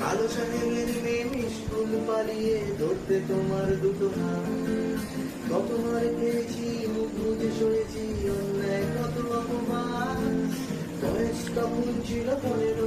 কালো সাহেবের মেয়ে স্কুল পালিয়ে ধরতে তোমার দুটো হাত। কত মার খেয়েছি মুখ বুঝে সরেছি অন্যায় কত অপমান বয়স তখন ছিল পনেরো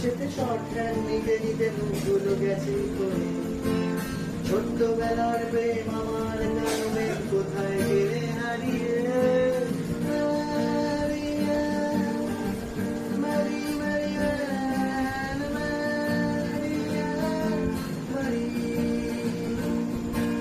এক সরকার নিজে নিজে মুখগুলো গেছে ছোট্টবেলার কারণে